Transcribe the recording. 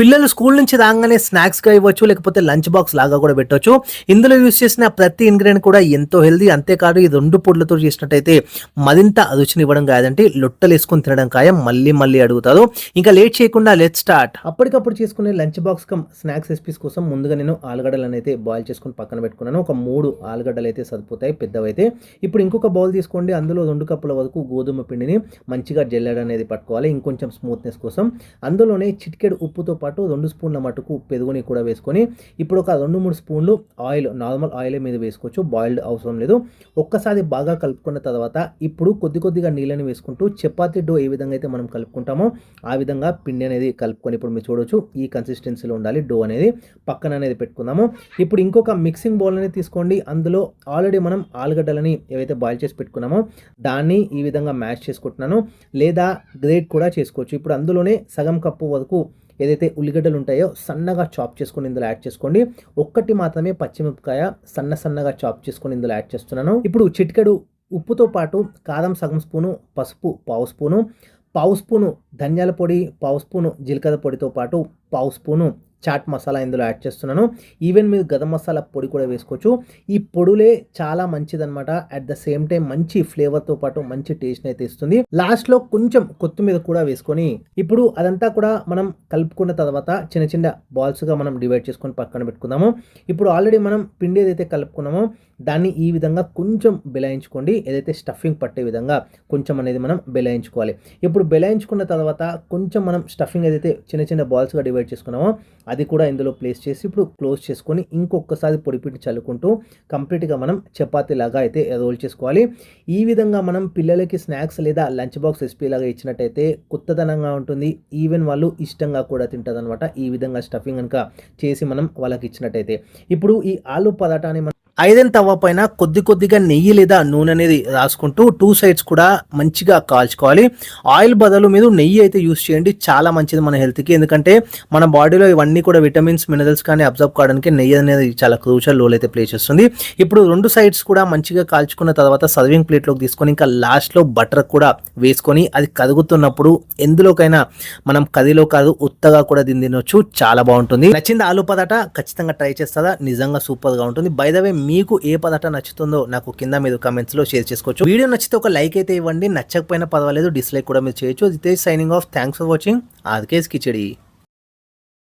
పిల్లలు స్కూల్ నుంచి రాగానే స్నాక్స్గా ఇవ్వచ్చు లేకపోతే లంచ్ బాక్స్ లాగా కూడా పెట్టవచ్చు ఇందులో యూస్ చేసిన ప్రతి ఇంగ్రీడియంట్ కూడా ఎంతో హెల్దీ అంతేకాదు ఈ రెండు పొడ్లతో చేసినట్టయితే మరింత రుచిని ఇవ్వడం కాదంటే లొట్టలు వేసుకొని తినడం ఖాయం. మళ్ళీ మళ్ళీ అడుగుతారు. ఇంకా లేట్ చేయకుండా లెట్ స్టార్ట్ అప్పటికప్పుడు చేసుకునే lunch box cum snacks recipes కోసం ముందుగా నేను ఆలుగడ్డలను అయితే బాయిల్ చేసుకొని పక్కన పెట్టుకున్నాను. ఒక మూడు ఆలుగడ్డలు అయితే సరిపోతాయి పెద్దవైతే. ఇప్పుడు ఇంకొక బౌల్ తీసుకోండి. అందులో రెండు కప్పుల వరకు గోధుమ పిండిని మంచిగా జల్లెడ అనేది పట్టుకోవాలి. ఇంకొంచెం స్మూత్నెస్ కోసం. అందులోనే చిటికెడు ఉప్పుతో పాటు రెండు స్పూన్ల మటుకు పెరుగుని కూడా వేసుకొని ఇప్పుడు ఒక రెండు మూడు స్పూన్లు ఆయిల్ నార్మల్ ఆయిల్ మీద వేసుకోవచ్చు. బాయిల్డ్ అవసరం లేదు. ఒక్కసారి బాగా కలుపుకున్న తర్వాత ఇప్పుడు కొద్ది కొద్దిగా నీళ్ళని వేసుకుంటూ చపాతీ డో ఏ విధంగా అయితే మనం కలుపుకుంటామో ఆ విధంగా పిండి అనేది కలుపుకొని ఇప్పుడు మీరు చూడొచ్చు. ఈ కన్సిస్టెన్సీలో ఉండాలి డో అనేది. పక్కన అనేది పెట్టుకుందాము. ఇప్పుడు ఇంకొక మిక్సింగ్ బౌల్ అనేది తీసుకోండి. అందులో ఆల్రెడీ మనం ఆలుగడ్డలని ఏవైతే బాయిల్ చేసి పెట్టుకున్నామో దాన్ని ఈ విధంగా మ్యాష్ చేసుకుంటున్నాను. లేదా గ్రేట్ కూడా చేసుకోవచ్చు. ఇప్పుడు అందులోనే సగం కప్పు వరకు ఏదైతే ఉల్లిగడ్డలు ఉంటాయో సన్నగా చాప్ చేసుకొని ఇందులో యాడ్ చేసుకోండి. ఒక్కటి మాత్రమే పచ్చిమిరపకాయ సన్న సన్నగా చాప్ చేసుకొని ఇందులో యాడ్ చేస్తున్నాను. ఇప్పుడు చిటికెడు ఉప్పుతో పాటు కారం సగం స్పూను పసుపు పావు స్పూను పావు స్పూను ధనియాల పొడి పావు స్పూను జీలకర్ర పొడితో పాటు పావు స్పూను చాట్ మసాలా ఇందులో యాడ్ చేస్తున్నాను. ఈవెన్ మీరు గరం మసాలా పొడి కూడా వేసుకోవచ్చు. ఈ పొడులే చాలా మంచిదన్నమాట. అట్ ద సేమ్ టైం మంచి ఫ్లేవర్తో పాటు మంచి టేస్ట్ అయితే ఇస్తుంది. లాస్ట్లో కొంచెం కొత్తిమీర కూడా వేసుకొని ఇప్పుడు అదంతా కూడా మనం కలుపుకున్న తర్వాత చిన్న చిన్న బాల్స్గా మనం డివైడ్ చేసుకొని పక్కన పెట్టుకుందాము. ఇప్పుడు ఆల్రెడీ మనం పిండి ఏదైతే కలుపుకున్నామో దాన్ని ఈ విధంగా కొంచెం బెలాయించుకోండి. ఏదైతే స్టఫింగ్ పట్టే విధంగా కొంచెం అనేది మనం బెలాయించుకోవాలి. ఇప్పుడు బెలాయించుకున్న తర్వాత కొంచెం మనం స్టఫింగ్ ఏదైతే చిన్న చిన్న బాల్స్గా డివైడ్ చేసుకున్నామో అది కూడా ఇందులో ప్లేస్ చేసి ఇప్పుడు క్లోజ్ చేసుకొని ఇంకొకసారి పొడిపిండి చల్లుకుంటూ కంప్లీట్గా మనం చపాతీ లాగా అయితే రోల్ చేసుకోవాలి. ఈ విధంగా మనం పిల్లలకి స్నాక్స్ లేదా లంచ్ బాక్స్ రెసిపీ లాగా ఇచ్చినట్టయితే కొత్తదనంగా ఉంటుంది. ఈవెన్ వాళ్ళు ఇష్టంగా కూడా తింటుంది ఈ విధంగా స్టఫింగ్ కనుక చేసి మనం వాళ్ళకి ఇచ్చినట్టయితే. ఇప్పుడు ఈ ఆలు పదార్థాన్ని మనం ఐరన్ తవ్వ పైన కొద్ది కొద్దిగా నెయ్యి లేదా నూనె అనేది రాసుకుంటూ టూ సైడ్స్ కూడా మంచిగా కాల్చుకోవాలి. ఆయిల్ బదులు మీరు నెయ్యి అయితే యూస్ చేయండి. చాలా మంచిది మన హెల్త్కి. ఎందుకంటే మన బాడీలో ఇవన్నీ కూడా విటమిన్స్ మినరల్స్ కానీ అబ్జర్వ్ కావడానికి నెయ్యి అనేది చాలా క్రూషల్ రోల్ అయితే ప్లే చేస్తుంది. ఇప్పుడు రెండు సైడ్స్ కూడా మంచిగా కాల్చుకున్న తర్వాత సర్వింగ్ ప్లేట్లోకి తీసుకొని ఇంకా లాస్ట్లో బటర్ కూడా వేసుకొని అది కదుగుతున్నప్పుడు ఎందులోకైనా మనం కదిలో కాదు ఉత్తగా కూడా దీన్ని తినొచ్చు చాలా బాగుంటుంది. నచ్చింది ఆలు పదాట ఖచ్చితంగా ట్రై చేస్తారా? నిజంగా సూపర్గా ఉంటుంది. బై ద వే మీకు ఏ పదార్థ నచ్చుతుందో నాకు కింద మీరు కమెంట్స్లో లో షేర్ చేసుకోవచ్చు. వీడియో నచ్చితే ఒక లైక్ అయితే ఇవ్వండి. నచ్చకపోయినా పర్వాలేదు డిస్లైక్ కూడా మీరు చేయొచ్చు. ఇది signing off thanks for watching RK's Kichadi.